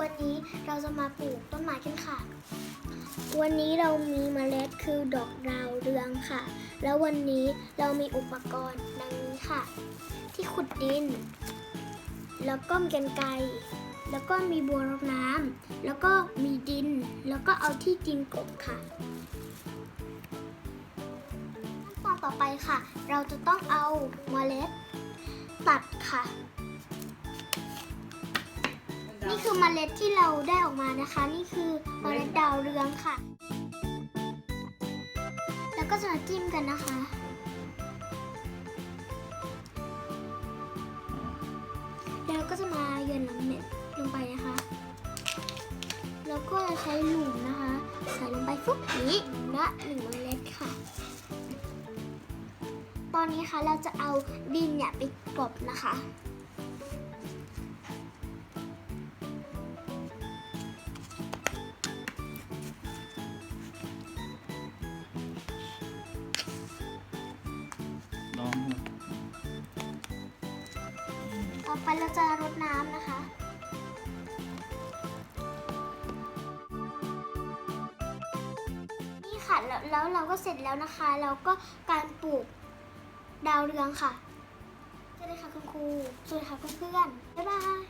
วันนี้เราจะมาปลูกต้นไม้กันค่ะ วันนี้เรามีเมล็ดคือดอกดาวเรืองค่ะ แล้ววันนี้เรามีอุปกรณ์ดังนี้ค่ะ ที่ขุดดิน แล้วก็มีกันไกรแล้วก็มีบัวรดน้ำแล้วก็มีดิน แล้วก็เอาที่ดินกบค่ะขั้นตอนต่อไปค่ะ เราจะต้องเอาเมล็ดตัดค่ะ นี่คือเมล็ดที่เราได้ออกมานะคะ นี่คือเมล็ดดาวเรืองค่ะ แล้วก็จะมาจิ้มกันนะคะ แล้วก็จะมาโยนน้ำเม็ดลงไปนะคะ แล้วก็จะใช้หลุมนะคะ ใส่ลงไปฟุบนี้ละหนึ่งเมล็ดค่ะ ตอนนี้ค่ะเราจะเอาดินเนี่ยไปกลบนะคะ ลองต่อไปเราจะรดน้ำนะคะนี่ค่ะแล้วแล้วเราก็เสร็จแล้วนะคะแล้วก็การปลูกดาวเรืองค่ะสวัสดีค่ะคุณครูสวัสดีค่ะเพื่อนๆบ๊ายบาย